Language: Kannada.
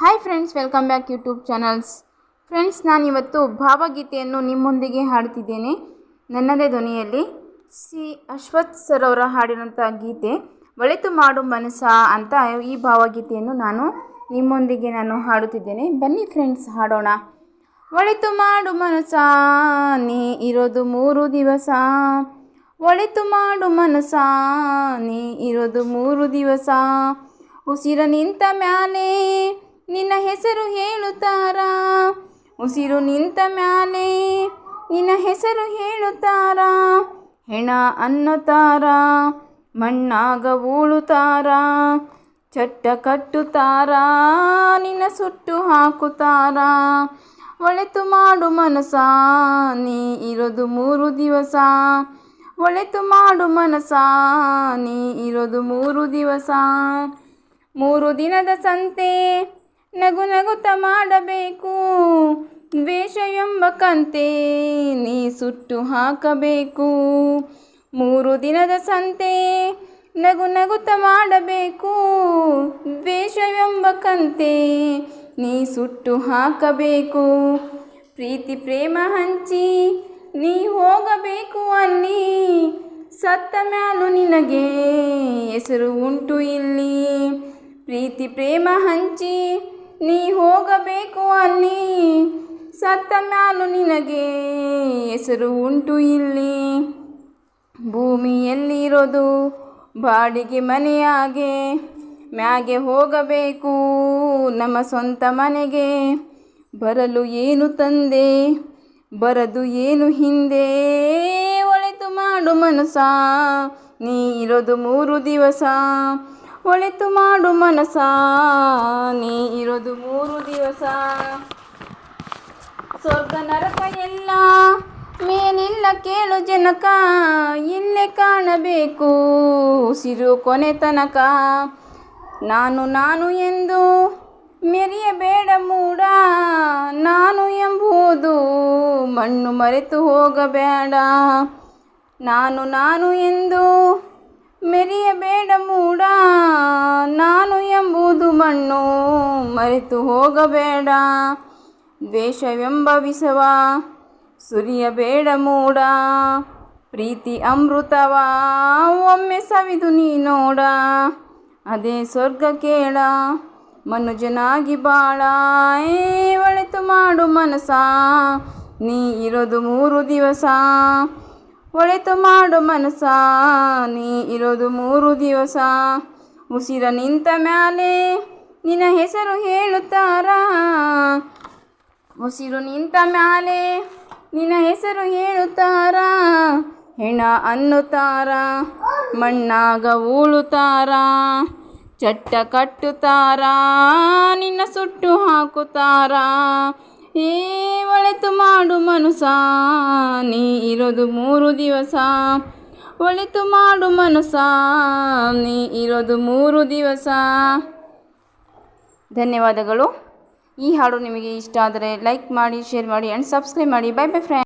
Hi friends welcome back YouTube channels friends ನಾನಿವತ್ತು ಭಾವಗೀತೆಯನ್ನು ನಿಮ್ಮೊಂದಿಗೆ ಹಾಡ್ತಿದ್ದೇನೆ. ನನ್ನದೇ ಧ್ವನಿಯಲ್ಲಿ ಸಿ. ಅಶ್ವಥ್ ಸರ್ ಅವರ ಹಾಡಿರುವಂಥ ಗೀತೆ, ಒಳಿತು ಮಾಡು ಮನಸ ಅಂತ ಈ ಭಾವಗೀತೆಯನ್ನು ನಾನು ನಿಮ್ಮೊಂದಿಗೆ ನಾನು ಹಾಡುತ್ತಿದ್ದೇನೆ. ಬನ್ನಿ ಫ್ರೆಂಡ್ಸ್ ಹಾಡೋಣ. ಒಳಿತು ಮಾಡು ಮನಸ ನೀ ಇರೋದು ಮೂರು ದಿವಸ. ಒಳಿತು ಮಾಡು ಮನಸ ನೀ ಇರೋದು ಮೂರು ದಿವಸ. ಉಸಿರ ನಿಂತ ಮ್ಯಾಲೆ ನಿನ್ನ ಹೆಸರು ಹೇಳುತ್ತಾರಾ? ಉಸಿರು ನಿಂತ ಮ್ಯಾಲೆ ನಿನ್ನ ಹೆಸರು ಹೇಳುತ್ತಾರಾ? ಹೆಣ ಅನ್ನುತ್ತಾರ? ಮಣ್ಣಾಗ ಊಳುತ್ತಾರ ಚಟ್ಟ ಕಟ್ಟುತ್ತಾರ? ನಿನ್ನ ಸುಟ್ಟು ಹಾಕುತ್ತಾರ? ಒಳೆತು ಮಾಡು ಮನಸ ನೀ ಇರೋದು ಮೂರು ದಿವಸ. ಒಳೆತು ಮಾಡು ಮನಸ ನೀ ಇರೋದು ಮೂರು ದಿವಸ. ಮೂರು ದಿನದ ಸಂತೆ ನಗು ನಗುತ್ತ ಮಾಡಬೇಕು. ದ್ವೇಷ ಎಂಬ ಕಂತೆ ನೀ ಸುಟ್ಟು ಹಾಕಬೇಕು. ಮೂರು ದಿನದ ಸಂತೆ ನಗು ನಗುತ್ತ ಮಾಡಬೇಕು. ದ್ವೇಷ ಎಂಬ ಕಂತೆ ನೀ ಸುಟ್ಟು ಹಾಕಬೇಕು. ಪ್ರೀತಿ ಪ್ರೇಮ ಹಂಚಿ ನೀ ಹೋಗಬೇಕು ಅಲ್ಲಿ ಸತ್ತ ಮ್ಯಾಲು ನಿನಗೆ ಹೆಸರು ಉಂಟು ಇಲ್ಲಿ. ಪ್ರೀತಿ ಪ್ರೇಮ ಹಂಚಿ ನೀ ಹೋಗಬೇಕು ಅಲ್ಲಿ ಸತ್ತ ಮ್ಯಾಲು ನಿನಗೆ ಹೆಸರು ಉಂಟು ಇಲ್ಲಿ. ಭೂಮಿಯಲ್ಲಿರೋದು ಬಾಡಿಗೆ ಮನೆಯಾಗೆ. ಮ್ಯಾಗೆ ಹೋಗಬೇಕು ನಮ್ಮ ಸ್ವಂತ ಮನೆಗೆ. ಬರಲು ಏನು ತಂದೆ? ಬರದು ಏನು ಹಿಂದೆ? ಒಳಿತು ಮಾಡು ಮನಸ ನೀ ಇರೋದು ಮೂರು ದಿವಸ. ಒಳಿತು ಮಾಡು ಮನಸ ನೀ ಇರೋದು ಮೂರು ದಿವಸ. ಸ್ವರ್ಗ ನರಕ ಎಲ್ಲ ಮೇನಿಲ್ಲ ಕೇಳು ಜನಕ, ಇಲ್ಲೇ ಕಾಣಬೇಕು ಉಸಿರು ಕೊನೆ ತನಕ. ನಾನು ನಾನು ಎಂದು ಮೆರೆಯಬೇಡ ಮೂಡ, ನಾನು ಎಂಬುದು ಮಣ್ಣು ಮರೆತು ಹೋಗಬೇಡ. ನಾನು ನಾನು ಎಂದು ಮೆರೆಯಬೇಡ ಮೂಡ, ನಾನು ಎಂಬುದು ಮಣ್ಣು, ಮರೆತು ಹೋಗಬೇಡ. ದ್ವೇಷವೆಂಬ ವಿಷವ ಸುರಿಯಬೇಡ ಮೂಡ. ಪ್ರೀತಿ ಅಮೃತವ, ಒಮ್ಮೆ ಸವಿದು ನೀ ನೋಡ. ಅದೇ ಸ್ವರ್ಗ ಕೇಳ, ಮನುಜನಾಗಿ ಬಾಳ. ಒಳಿತು ಮಾಡು ಮನಸ ನೀ ಇರೋದು ಮೂರು ದಿವಸ. ಒಳಿತು ಮಾಡು ಮನಸ ನೀ ಇರೋದು ಮೂರು ದಿವಸ. ಉಸಿರ ನಿಂತ ಮ್ಯಾಲೆ ನಿನ್ನ ಹೆಸರು ಹೇಳುತ್ತಾರ. ಉಸಿರು ನಿಂತ ಮ್ಯಾಲೆ ನಿನ್ನ ಹೆಸರು ಹೇಳುತ್ತಾರ. ಹೆಣ ಅನ್ನುತ್ತಾರ, ಮಣ್ಣಾಗ ಉಳುತ್ತಾರ. ಚಟ್ಟ ಕಟ್ಟುತ್ತಾರ, ನಿನ್ನ ಸುಟ್ಟು ಹಾಕುತ್ತಾರ. ಏ ಒಳಿತು ಮಾಡು ಮನುಸ ನೀ ಇರೋದು ಮೂರು ದಿವಸ. ಒಳಿತು ಮಾಡು ಮನುಸ ನೀ ಇರೋದು ಮೂರು ದಿವಸ. ಧನ್ಯವಾದಗಳು. ಈ ಹಾಡು ನಿಮಗೆ ಇಷ್ಟ ಆದರೆ ಲೈಕ್ ಮಾಡಿ, ಶೇರ್ ಮಾಡಿ ಆ್ಯಂಡ್ ಸಬ್ಸ್ಕ್ರೈಬ್ ಮಾಡಿ. Bye bye friend